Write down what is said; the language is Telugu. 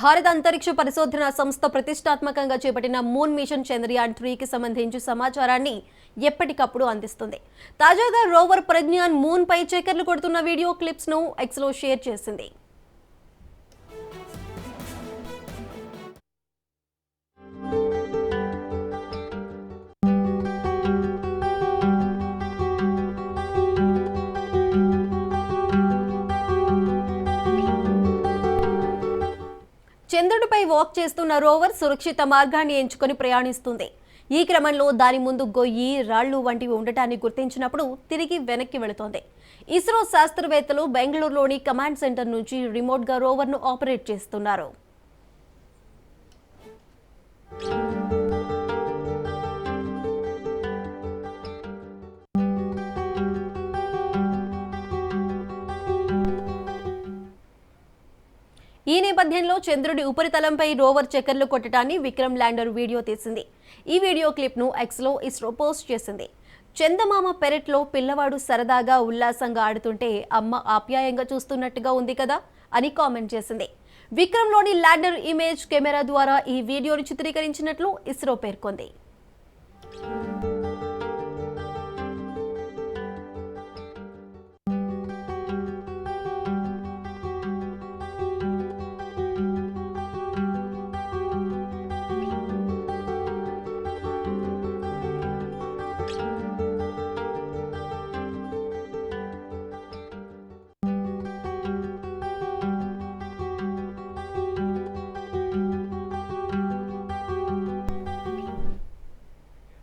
భారత అంతరిక్ష పరిశోధన సంస్థ ప్రతిష్టాత్మకంగా చేపట్టిన మూన్ మిషన్ చంద్రయాన్ త్రీకి సంబంధించి సమాచారాన్ని ఎప్పటికప్పుడు అందిస్తుంది. తాజాగా రోవర్ ప్రజ్ఞాన్ మూన్ పై చక్కర్లు కొడుతున్న వీడియో క్లిప్స్ను ఎక్స్లో షేర్ చేసింది. చంద్రుడిపై వాక్ చేస్తున్న రోవర్ సురక్షిత మార్గాన్ని ఎంచుకొని ప్రయాణిస్తుంది. ఈ క్రమంలో దాని ముందు గొయ్యి రాళ్ళు వంటివి ఉండటాన్ని గుర్తించినప్పుడు తిరిగి వెనక్కి వెళుతోంది. ఇస్రో శాస్త్రవేత్తలు బెంగళూరులోని కమాండ్ సెంటర్ నుంచి రిమోట్గా రోవర్ను ఆపరేట్ చేస్తున్నారు. ఈ నేపథ్యంలో చంద్రుడి ఉపరితలంపై రోవర్ చక్కర్లు కొట్టడాన్ని విక్రమ్ ల్యాండర్ వీడియో తీసింది. ఈ వీడియో క్లిప్ను ఎక్స్లో ఇస్రో పోస్ట్ చేసింది. చందమామ పెరట్లో పిల్లవాడు సరదాగా ఉల్లాసంగా ఆడుతుంటే అమ్మ ఆప్యాయంగా చూస్తున్నట్టుగా ఉంది కదా అని కామెంట్ చేసింది. విక్రమ్లోని ల్యాండర్ ఇమేజ్ కెమెరా ద్వారా ఈ వీడియోను చిత్రీకరించినట్లు ఇస్రో పేర్కొంది.